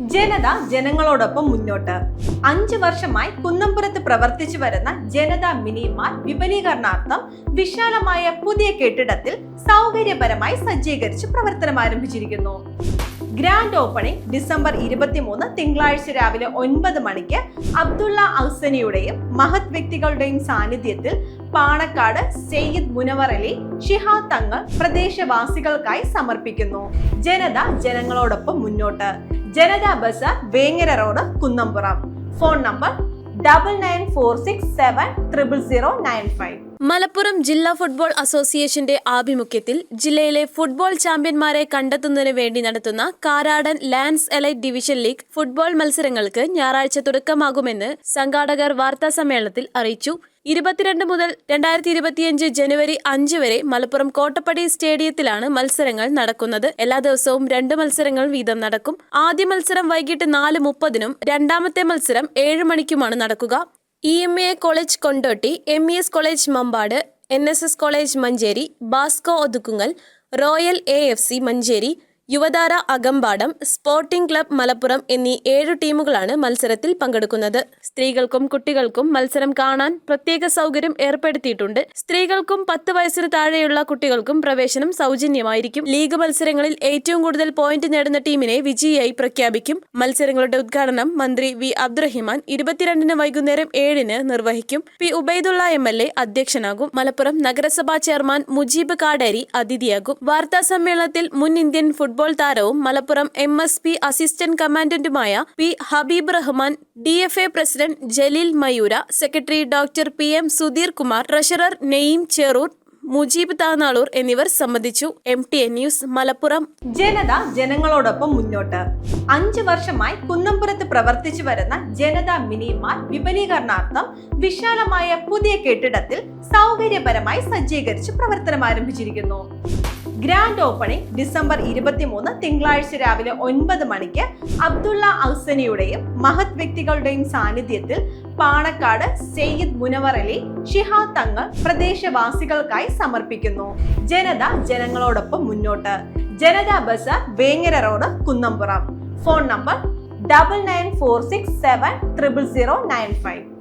ജനത ജനങ്ങളോടൊപ്പം മുന്നോട്ട്. അഞ്ചു വർഷമായി കുന്നംപുരത്ത് പ്രവർത്തിച്ചു വരുന്ന ജനത മിനിമാർ വിപുലീകരണാർത്ഥം വിശാലമായ പുതിയ കെട്ടിടത്തിൽ സൗകര്യപരമായി സജ്ജീകരിച്ച് പ്രവർത്തനം ആരംഭിച്ചിരിക്കുന്നു. ഗ്രാൻഡ് ഓപ്പണിംഗ് ഡിസംബർ ഇരുപത്തിമൂന്ന് തിങ്കളാഴ്ച രാവിലെ ഒൻപത് മണിക്ക് അബ്ദുള്ള ഔസനിയുടെയും മഹത് വ്യക്തികളുടെയും സാന്നിധ്യത്തിൽ പാണക്കാട് സെയ്യിദ് മുനവർ അലി ഷിഹാ തങ്ങൾ പ്രദേശവാസികൾക്കായി സമർപ്പിക്കുന്നു. ജനത ജനങ്ങളോടൊപ്പം മുന്നോട്ട്. Janatha Bazar Vengara road Kunnampuram. Phone number double nine four six seven triple zero nine five. Malappuram ജില്ലാ ഫുട്ബോൾ അസോസിയേഷന്റെ ആഭിമുഖ്യത്തിൽ ജില്ലയിലെ ഫുട്ബോൾ ചാമ്പ്യന്മാരെ കണ്ടെത്തുന്നതിന് വേണ്ടി നടത്തുന്ന Karadan lands elite division league football മത്സരങ്ങൾക്ക് ഞായറാഴ്ച തുടക്കമാകുമെന്ന് സംഘാടകർ വാർത്താ സമ്മേളനത്തിൽ അറിയിച്ചു. ഇരുപത്തിരണ്ട് മുതൽ രണ്ടായിരത്തി ഇരുപത്തിയഞ്ച് ജനുവരി അഞ്ച് വരെ മലപ്പുറം കോട്ടപ്പടി സ്റ്റേഡിയത്തിലാണ് മത്സരങ്ങൾ നടക്കുന്നത്. എല്ലാ ദിവസവും രണ്ട് മത്സരങ്ങൾ വീതം നടക്കും. ആദ്യ മത്സരം വൈകിട്ട് നാല് മുപ്പതിനും രണ്ടാമത്തെ മത്സരം ഏഴ് മണിക്കുമാണ് നടക്കുക. E M A college Kondotty M E S college Mampad N S S college Manjeri Basco Othukkungal royal A F C Manjeri Yuvathara Akampadam sporting club Malappuram എന്നീ ഏഴു ടീമുകളാണ് മത്സരത്തിൽ പങ്കെടുക്കുന്നത്. സ്ത്രീകൾക്കും കുട്ടികൾക്കും മത്സരം കാണാൻ പ്രത്യേക സൗകര്യം ഏർപ്പെടുത്തിയിട്ടുണ്ട്. സ്ത്രീകൾക്കും പത്ത് വയസ്സിന് താഴെയുള്ള കുട്ടികൾക്കും പ്രവേശനം സൗജന്യമായിരിക്കും. ലീഗ് മത്സരങ്ങളിൽ ഏറ്റവും കൂടുതൽ പോയിന്റ് നേടുന്ന ടീമിനെ വിജയിയായി പ്രഖ്യാപിക്കും. മത്സരങ്ങളുടെ ഉദ്ഘാടനം മന്ത്രി വി. അബ്ദുറഹിമാൻ ഇരുപത്തിരണ്ടിന് വൈകുന്നേരം ഏഴിന് നിർവഹിക്കും. P. Ubaidulla M L A അധ്യക്ഷനാകും. Malappuram നഗരസഭാ ചെയർമാൻ മുജീബ് കാടേരി അതിഥിയാകും. വാർത്താ സമ്മേളനത്തിൽ മുൻ ഇന്ത്യൻ ഫുട്ബോൾ താരവും Malappuram M S P assistant കമാൻഡന്റുമായ P Habeeb Rahman D F A president Jaleel Mayoora secretary doctor P M Sudheer Kumar treasurer Neyyam Cheroor Mujeeb Tanalur എന്നിവർ സംബന്ധിച്ചു. M T A news Malappuram. Janatha ജനങ്ങളോടൊപ്പം മുന്നോട്ട്. അഞ്ചു വർഷമായി കുന്നംപുരത്ത് പ്രവർത്തിച്ചു വരുന്ന ജനത mini mart വിപുലീകരണാർത്ഥം വിശാലമായ പുതിയ കെട്ടിടത്തിൽ സൗകര്യപരമായി സജ്ജീകരിച്ച് പ്രവർത്തനം ആരംഭിച്ചിരിക്കുന്നു. ഗ്രാൻഡ് ഓപ്പണിംഗ് ഡിസംബർ ഇരുപത്തിമൂന്ന് തിങ്കളാഴ്ച രാവിലെ ഒൻപത് മണിക്ക് അബ്ദുള്ള ഔസനിയുടെയും മഹത് വ്യക്തികളുടെയും സാന്നിധ്യത്തിൽ പാണക്കാട് സെയ്യിദ് മുനവർ അലി ഷിഹാ തങ്ങൾ പ്രദേശവാസികൾക്കായി സമർപ്പിക്കുന്നു. ജനത ജനങ്ങളോടൊപ്പം മുന്നോട്ട്. Janatha Bazar Vengara road Kunnampuram. Phone number double nine four six seven triple zero nine five.